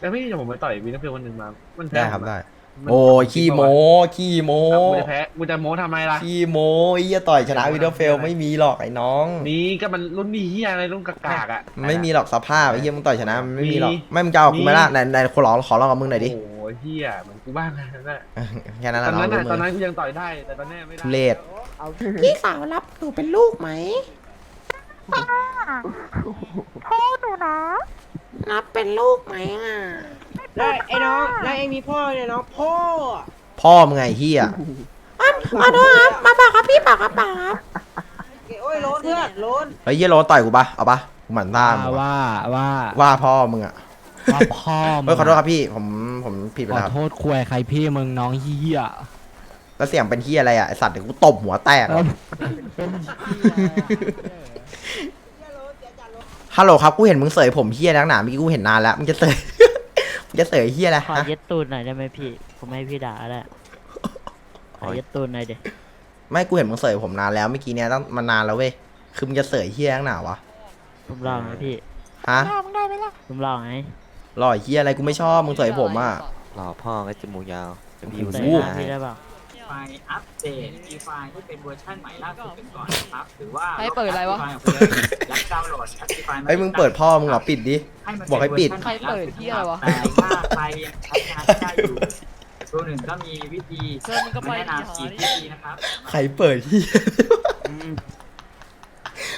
แล้วพี่เดี๋ยวผมไปต่อยวินเทอร์เฟลคนหนึ่งมา มันแพ้ได้ครับผมอะได้ มันโอ้ยขี้โมขี้โมอะกูจะแพ้กูจะโม้ทำไมล่ะ ขี้โมไอ้เหี้ยต่อยชนะวิดเดอร์เฟลไม่มีหรอกไอ้น้อง นี่ก็มันรุ่นนี้เฮียอะไรรุ่นกากๆอะ ไม่มีหรอกสภาพไอ้เหี้ยมึงต่อยชนะมันไม่มีหรอกมีไม่มึงจะเอากูไหมล่ะมี ไหนไหนขอร้องขอร้องกับมึงหน่อยดิโอ้โหเฮียเหมือนกูบ้างนะนั่นน่ะแค่นั้นตแหอละนน้องนั้นรู้น่ะตอนมืนั้อนกูยังต่อยได้ แต่ตอนนี้ไม่ได้ทุเลศพี่สาวรับหนูเป็นลูกไหมพ่อหนูนะ รับเป็นลูกไหมอะ แล้วไอ้น้องแล้วเองมีพ่อเนี่ยน้องพ่ออะพ่อมึงไงเหี้ยอ้าวขอโทษครับมาเปล่าครับพี่เปล่าครับเปล่าครับโอ้ยโลนเพื่อนโลนเฮ้ยเหี้ยโรถต่อยกูปะเอาปะกูหมั่นตามงว่ะว่าว่าว่าพ่อมึงอะว่าพ่อมึงเฮ้ยขอโทษครับพี่ผมผมผิดไปขอแล้วครับโทษควยใครพี่มึงน้องเฮียแล้วเสียงเป็นเหี้ยอะไรอะไอสัตว์เดี๋ยวกูตบหัวแตกเออ ฮัลโหลครับกูเห็นมึงเสยผมเหี้ยนักหนาเมื่อกี้กูเห็นนานแล้วมึงจะเสย มึงจะเสยเหี้ยอะไรขอฮะเย็ดตูนหน่อยได้ไหมพี่ ผมให้พี่ด่าแหละขอเย็ดตูนหน่อยเด็ไม่กูเห็นมึงเสยผมนานแล้วเมื่อกี้เนี้ยตั้งมานานแล้วเว้ยคือมึงจะเสยเหี้ยนักหนาวะผมลองไหมพี่ฮะทำได้ไหมล่ะผมลองไหมหล่อเหี้ยอะไรกูไม่ชอบมึงเสยผมอะหล่อพ่อก็จมูกยาวจะพี่ผมดูใส่หหน้าน้าให้พี่ได้เปล่า ไฟล์อัปเดตมีไฟล์ที่เป็นเวอร์ชันใหม่ล่าสุดกันก่อนนะครับหรือว่าให้เปิดอะไรวะไฟล์ออกไปเลยและดาวน์โหลด Aptify เฮ้ยมึงเปิดพ่อมึงเหรอปิดดิ ให้มันบอกให้ปิดนวอร์ชันใครเปิดที่อะไรวะแต่ถ้าใครยังใช้งานไม่ได้อยู่ตัวหนึ่งก็มีวิธีเชิญมึงก็ไปแนะนำที่สี่หอดิวิธีนะครับใครเปิดเหี้ย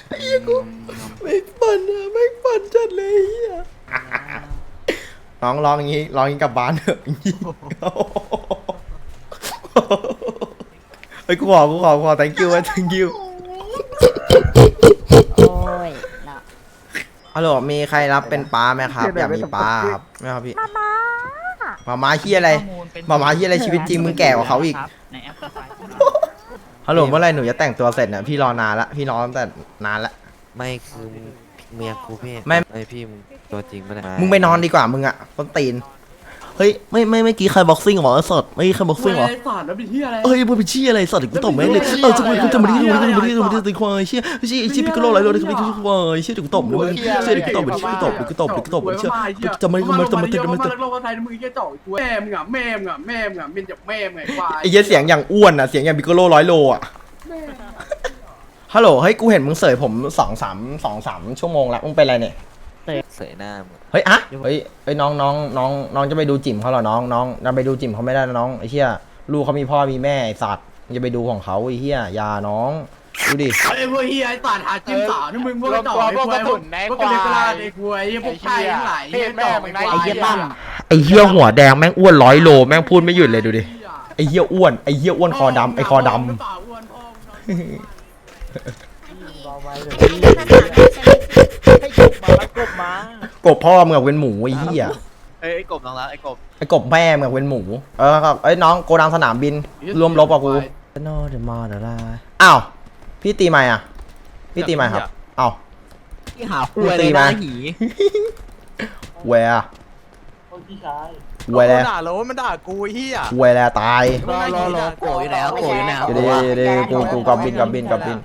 ไอ้เหี้ยกูไม่ปั่นอะไม่ปั่นจัดเลยเหี้ยน้องร้องอย่างงี้ร้องอย่างงี้กลับบ้านเถอะอย่างงี้เฮ้ยกูขอกูขอกูขอ thank you เว้ย thank you โอ้ยนะฮัลโหลมีใครรับเป็นป้าไหมครับอยากมีป้าครับไหมครับพี่มาม้าเฮียอะไรมาม้าเฮียอะไรชีวิตจริงมึงแก่กว่าเขาอีกในแอปพลิเคชันฮัลโหลเมื่อไหรหนูจะแต่งตัวเสร็จเนี่ยพี่รอนานละพี่รอตั้งแต่นานละ ไม่คือมึงเมียกูพี่ไม่ ไอพี่มึงตัวจริงไม่ได้มึงไปนอนดีกว่ามึงอะต้นตีน เฮ้ยไม่ไม่เมื่อกี้ใครบ็อกซิ่งเหรอสดไม่ใครบ็อกซิ่งเหรอสอนแล้วเป็นที่อะไร เอ้ยมึงไปชี้อะไรสดกูตบแม่งเลยเออจะมาจะมาที่ดูจะมาที่ดูจะมาที่ดูควายเชี่ยเชี่ยเชี่ยพิกโลอะไรเลยจะมาที่ควายเชี่ยเดี๋ยวกูตบมึงเชี่ยเดี๋ยวกูตบเดี๋ยวกูตบเดี๋ยวกูตบเดี๋ยวกูตบเชี่ยจะมาจะมาจะมาจะมาจะมาโลกไทยมึงแค่จ่อยแม่มึงอะแม่มึงอะแม่มึงอะเป็นจากแม่มึงไงควายไอ้เหี้ยเสียงอย่างอ้วนอะเสียงอย่างพิกโลร้อยโลอะฮัลโหลเฮ้ยกูเห็นมึงเสยผมสองสามสองสามชั่วโมงแล้วมึงเป็นอะไรเนี่ย เสยหน้ามึงเฮ้ยอะเฮ้ยเฮ้ยน้องน้องน้องน้องจะไปดูจิ๋มเขาเหรอน้องน้องจะไปดูจิ๋มเขาไม่ได้นะน้องไอ้เหี้ยลูกเขามีพ่อมีแม่ไอ้สัตว์มึงจะไปดูของเขาไอ้เหี้ยอยาน้องดูดิไอ้พวกเฮียไอ้สารหาจิ้มสาวนี่มึงพวกกระจอกไอ้ควายพวกพวกกระเลกกระลาไอ้ควายไอ้พวกไทยทั้งหลายไอ้แม่มึงไอ้เฮียตั้มไอ้เหี้ยหัวแดงแม่งอ้วนร้อยโลแม่งพูดไม่หยุดเลยดูดิไอ้เหี้ยอ้วนไอ้เหี้ยอ้วนคอดำไอ้คอดำ กบพ่อมึงอะเป็นหมูไอ้เหี้ยเอ้ยกบน้องละไอ้กบไอ้กบแม่มึงอะเป็นหมู เออครับไอ้ยน้องโกดังสนามบินรวมลบกับกูโนเดมอเดล่าอ้าวพี่ตีใหม่อะ พี่ตีใหม่ครับอ้าวที่หาควยเลยนะหีแวร์ แวร์แล้วด่าแล้วมันด่ากูเฮียแวร์แล้วตายรอรอรอโกรธอยู่แล้วโกรธอยู่แล้วเดี๋ยวเดี๋ยวเดี๋ยวกูกูกอบบินกอบบินกอบบิน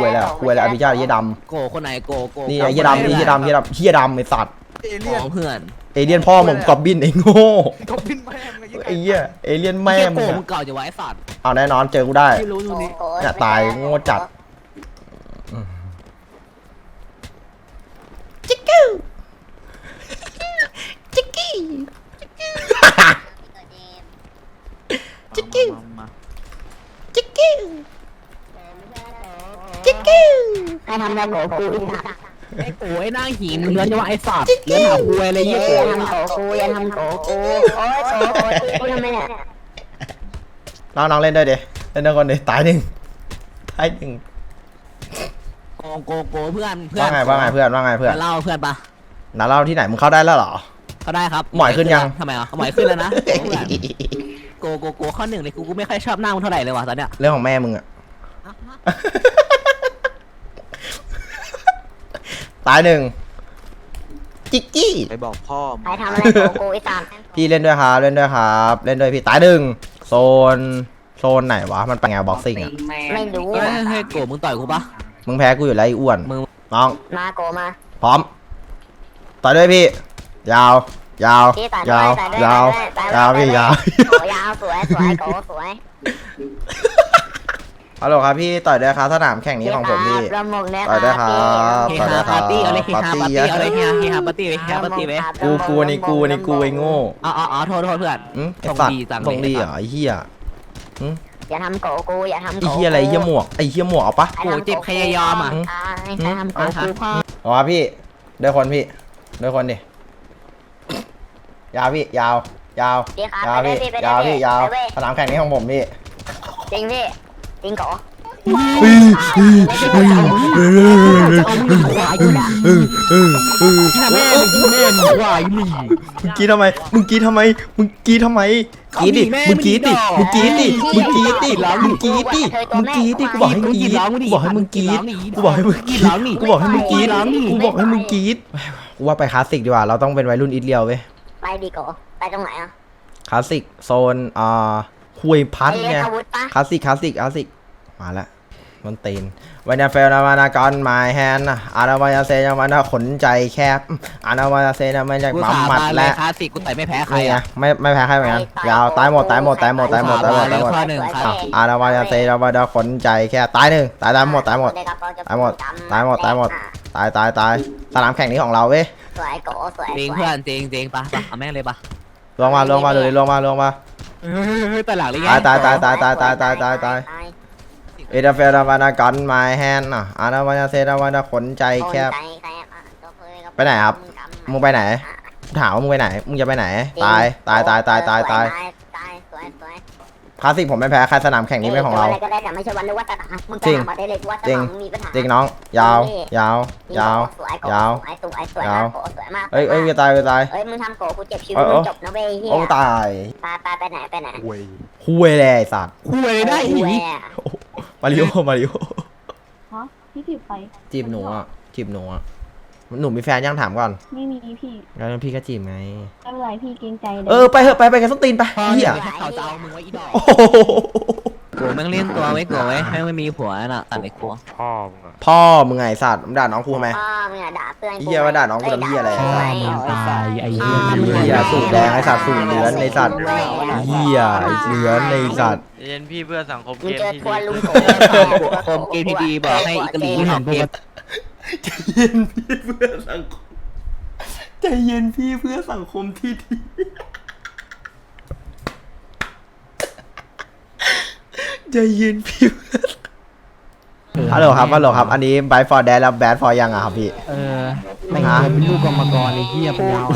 แวร์แล้วแวร์แล้วอภิชาติเหี้ยดโกรธคนไหนโกรธโกรธำนี่ไอ้เหี้ยดำนี่เหี้ยดำเหี้ยดำเหี้ยดำไอ้สัตว์ของเพื่อนเอเลี่ยนพ่อมึงกอบบินไอ้โง่กบพินแม่งไอ้ไอ้เหี้ยเอเลี่ยนแม่แม่มึโกงรธมึอะงเก่าจะไว้สัตว์เอาแน่นอนเจอกูได้ที่รู้ตรงนี้เนี่ยตายโง่จัดจิกกิ้วจิกกี้จิ กกิ้วจิกกิ้วจิกกิ้วให้ทำแบบโหกูอีกค่ะไอ้โกรธไอ้นางหินเลื้อนจะว่าไอ้สัตว์เลื้อนหาควยอะไรเยี่ยโกรอย่าธทำโหกูอย่าทำโหกูโอ๊ยโหกูทำไมเนี่ยน้องน้องเล่นด้วยดิเล่นด้วยคนดิตายหนึ่งตายหนึ่งโกโกโกเพื่อนเพื่อว่านไงว่าไงเพื่อนว่าไงเพื่อนมาเล่าเพื่อนปะน้าเล่าที่ไหนมึงเข้าได้แล้วเหรอเขาได้ครับหมอยขึ้นยังทำไมอะหมอยขึ้นแล้วนะเพื่อน โกโกโกข้อหนึ่งเลยกูกูไม่ค่อยชอบหน้ามึงเท่าไหร่เลยว่ะตอนเนี้ยเรื่องของแม่มึงอะ ตายหนึ่งจิกกี้ ไปบอกพ่อมึงใครทำอะไรโหกูอีกตามพี่เล่นด้วยครับเล่นด้วยครับ เล่นด้วยพี่ตายหนึ่งโซนโซนไหนวะ มันเป็นไงบ็อกซิ่งอะไม่รู้เฮ้ยเฮ้ยโกรธมึงต่อยกูปะ มึงแพ้กูอยู่แล้วไอ้อ้วนมึง น้อง มาโกมา พร้อม ต่อยด้วยพี่ ยาว ยาว พี่ต่อยยาวต่อยยาวต่อยยาวพี่ยาวโกยาวสวยสวยโกสวยฮัลโหลครับพี่ต่อยด้วยครับสนามแข่งนี้ของผมพี่รำมงเนี่ยต่อยด้วยครับ เฮต่อยด้ฮาวยครับปาร์ตี้เอาเลยเฮฮาปาร์ตี้เอาเลยเฮฮาเฮฮาปาร์ตี้เฮฮาปาร์ตี้ไปกูกูนี่กูนี่กูไอ้โง่อ๋ออ๋ออ๋อโทษโทษเพื่อน อืมไอ้ส่งสัตว์ดีจังเลยส่งดีเหรอไอ้เหี้ยอย่าทำโกกูอย่าทำไอ้เหี้ยอะไรไอ้เหี้ยหมวกไอ้เหี้ยหมวกเอาปะโอ้เจ็บพยายามอะอย่าทำโกกูพ่อเอาวะพี่ด้วยคนพี่ด้วยคนดิ ยาวพี่ยาว ยาวพี่ครับยาวไปพี่เลยพี่ไปยาวเลยพี่พี่ยาวไปเว้ย สนามแข่งนี้ของผมพี่จริงพี่จริงโกที่แม่ที่แม่หนูวายนี่มึงกรีดทำไมมึงกรีดทำไมมึงกรีดทำไมกรีดดิมึงกรีดดิมึงกรีดดิมึงกรีดดิมึงกรีดดิมึงกรีดดิกูบอกให้มึงกรีดกูบอกให้มึงกรีดกูบอกให้มึงกรีดกูบอกให้มึงกรีดกูบอกให้มึงกรีดกูว่าไปคลาสสิกดีกว่าเราต้องเป็นวัยรุ่นอิตเลียวเว้ย ไปดีโกไปตรงไหนอะคลาสสิกโซนอ่าคุยพัดไปไงเล่นอาวุธปะคลาสสิกคลาสสิกคลาสสิกมาแล้ว มันตีนวันนี้เฟลนามานากอนมาแฮนอานาวายาเซนามานาขนใจแคบอานาวายาเซนามาจากกูปั๊มสาหมัดบานเลและยคลาสสิกกูแต่ไม่แพ้ใครนี่ไงอะไม่ไม่แพ้ใครเหมือนกันยาวตายหมดตายหมดตายหมดตายหมดตายหมดตายหมดข้อหนึ่งครับอานาวายาเซนามานาขนใจแคบตายหนึ่งตายตายหมดตายหมดตายหมดตายหมดตายหมดตายตายตายสนามแข่งนี้ของเราเว้ยสวยโกสวยจริงเพื่อนจริงจริงปะปะเอาแม่งเลยปะลงมาลงมาเลยลงมาลงมาเฮ้ยแต่หลังเลยไงตายตายตายตายตายตายตายตายตาย เอเดเฟลนามานากอนมาแฮนอะอานาวายาเซนามานาขนใจแคบ ไปไหนครับ มึงไปไหน ถามว่ามึงไปไหน มึงจะไปไหน ตาย ตายตายตายตายตายตายสวยสวย คลาสสิกผมไม่แพ้ใครสนามแข่งนี้เป็นของเรา อะไรก็ได้แต่ไม่ใช่วันรู้ว่าตามึงจริงมาได้เลยว่าจริงมีปัญหาจริงน้อง ยาว ยาว ยาวสวยโกยาวสวยสวยสวยยาวมากโกสวยมากเอ้ยเอ้ยจะตายจะตายเอ้ยมึงทำโกกูเจ็บชีวิเอตอเอมึองจบนะเว้ยเฮียโอ้ตายไปไปไปไหนไปไหนคุยเลยไอ้สัตว์คุยได้เว้หียมาริโอมาริโอฮะพี่ผิดไปจีบหนูอะจีบหนูอะ หนูมีแฟนยังถามก่อนไม่มีพี่แล้วพี่ก็จีบไงไม่เป็นไรพี่เกรงใจเลเออไปเถอะไปไปกันส้นตีนไปเฮียเขาจะเอามึงไว้อีดอกโอ้โหกูแม่งเล่นตัวไว้กูไว้แม่งไม่มีผัวน่ะตัดไอ้กูพ่อมึงอะพ่อมึงไงสัตว์มึงด่าน้องครูไหมพ่อมึงอะด่าเพื่อนเหี้ยว่าด่าน้องกูทำเหี้ยอะไรพ่อมึงตายไอ้เหี้ยเฮียสูตรแดงไอ้สัตว์สูตรเหลือนไอ้สัตว์เฮียไอ้เหลือนไอ้สัตว์เย็นพี่เพื่อสังคมมึเกงมเจอที่ทัวดีร์ลุงโกโคมเกมที่ดีบอกให้อิตาลีหอมเกม ใจเย็นพี่เพื่อสังคมใจเย็นพี่เพื่อสังคมที่ดีใจเย็นพี่เพื่อฮัลโหลครับฮัลโหลครับ อันนี้บายฟอร์แดนแล้วแบดฟอร์ยังอะครับพี่ เออไม่งตัวเป็นลูกกรรมกรไอ้เหี้ยเป็นยาว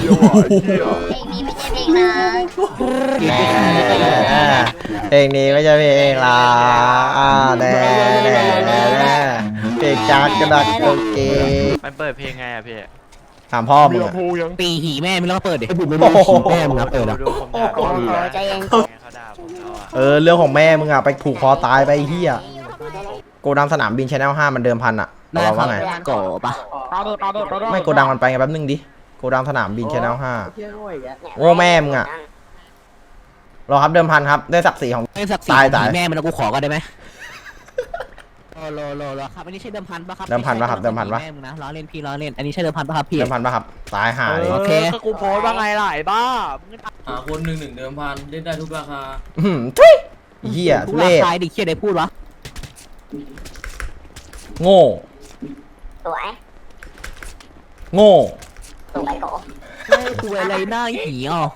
เพลงนี้ไม่ใช่เพลงนะเพลงนี้ไม่ใช่เพลงละอ่าแน่แน่ แน่แน่เพลงจักกระดักโอเคมันเปิดเพลงไงอะพี่ถามพ่อมึงอะ ตีหีแม่ไม่ต้องเปิดดิโอ้โหแม่มึงนะเปิดอะดูผมถามโอ้โหใจเย็น เขาด่าผมแล้วอะเออเรื่องของแม่มึงอะไปผูกคอตายไปไอ้เฮียโกดังสนามบินชแนลห้ามันเดิมพันอะเราว่าไงโกปะไปดิไปดิไปดิไม่โกดังมันไปไงแป๊บนึงดิโกดังสนามบินชแนลห้าโง่แม่มึงอะรอครับเดิมพันครับด้วยศักดิ์ศรีของไม่สักตายตายแม่มันกูขอก็ได้ไหม โลโลโลโลครับอันนี้ใช่เดิมพันปะครับเดิมพันปะครับเดิมพันปะแม่มึงนะล้อเล่นพี่ล้อเล่นอันนี้ใช่เดิมพันปะครับพี่ เดิมพันปะครับ ตายหาเลยโอเค ก็กูโพสต์ว่าไงล่ะไอ้บ้ามึงก็หาคนหนึ่งหนึ่งเดิมพันเล่นได้ทุกราคา อื้อหือทุยเฮียทุเล่ตายดิเคียได้พูดวะโง่ สวยโง่ สวยโก ไม่คุยอะไรหน้าหีอะ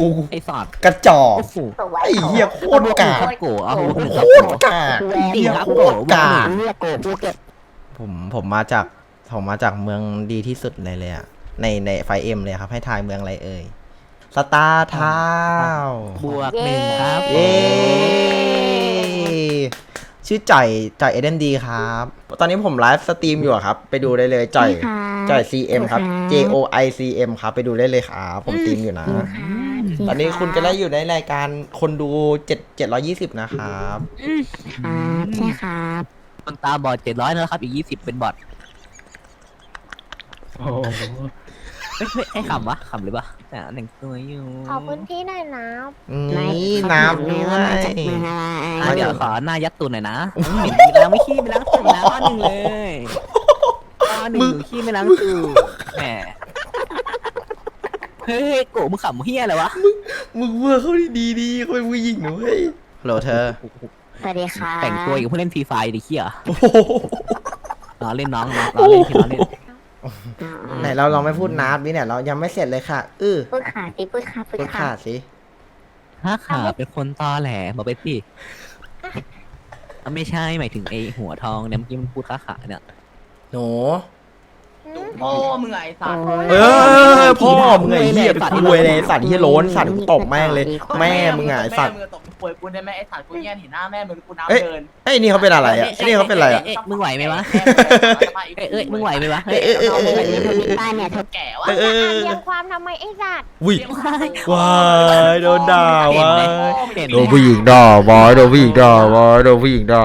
กูไอ้สัตว์กระจอกโอ้โหสวยไอ้เหี้ยโคตรกากโกะเอาหัวโคตรกากดีเหี้ยครับโคโกะตรกากเรียกโกกูเก็บผมผมมาจากผมมาจากเมืองดีที่สุดเลยเลยอะในในไฟเอ็มเลยครับ ให้ทายเมืองอะไรเอ่ยสตาร์ทาวบวกหนึ่งครับเย้ ชื่อจ่อยจ่อยเอเดนดีครับ ตอนนี้ผมไลฟ์สตรีมอยู่อะครับ ไปดูได้เลยจ่อยจ่อย CM ครับ J O I C M ครับ ไปดูได้เลยครับผมสตรีมอยู่นะตอนนี้คุณก็ได้อยู่ในรายการคนดู7 720 นะครับ ครับใช่ครับคนตาบอดเจ็ดร้อยนะครับ อีกยี่สิบเป็นบอทเฮ้ ยเฮ้ยให้ขำวะขำหรือเปล่าแต่หนึ่งตัวอยู่ขอพื้นที่หน่อยนะนี่น้ำด้วยอะเดี๋ยวขอหน้ายัดตูนหน่อยนะเหม็นมีล้างไม่ขี้ไม่ล้างตูนนะข้อหนึ่งเลยข้อหนึ่งหนูขี้ไม่ล้างตูนแหมเฮ้ยโกมึงขำเฮียอะไรวะมึงเวอร์เขาดีๆดีเขาเป็นผู้หญิงนะเว้ยฮัลโหลเธอสวัสดีค่ะแต่งตัวอย่างผู้เล่นฟรีไฟดิเฮียโอ้โหล้อเล่นน้องน้องล้อเล่นพี่ล้อเล่น ไหนเราลองไม่พูดนาร์ดนี่เนี่ยเรายังไม่เสร็จเลยค่ะเออพูดขาสิพูดขาพูดพูดขาขาดสิ ถ้าขาเป็นคนตอแหลบอกไปพี่อะไม่ใช่หมายถึงไอหัวทองเนี่ยเมื่อกี้มันพูดค้าขาเนี่ย หนูโอ้มึงไอ้สัตว์เออพ่อมึงไอ้เหี้ยไปคุยเลยสัตว์เหี้ยโล้นสัตว์กูตบแม่งเลย แม่มึงอะไอ้สัตว์ แม่มึงตบ ป่วยกูได้ไหมไอ้สัตว์กูเงี้ยเห็นหน้าแม่มึงกูน้ำเอ้ยเดินไอ้นี่เขาเป็นอะไรอะไอ้นี่เขาเป็นอะไรอะเอ้ยมึงไหวไหมวะแม่มึงเอ้ยเอ้ยมึงไหวไหมวะเอ้ยเอ้ยเอ้ยเอาเอ้ยเลยเอ้ยทวิตบ้านเนี่ยเธอแก่วะ เอ้ยเอ้ยอ่านเอ้เรียยงความทำไมไอ้สัตว์วิวายโดนด่าเห็นวาไหมยเห็นไหมโดนผู้หญิงด่าวายโดนผู้หญิงด่าวายโดนผู้หญิงด่า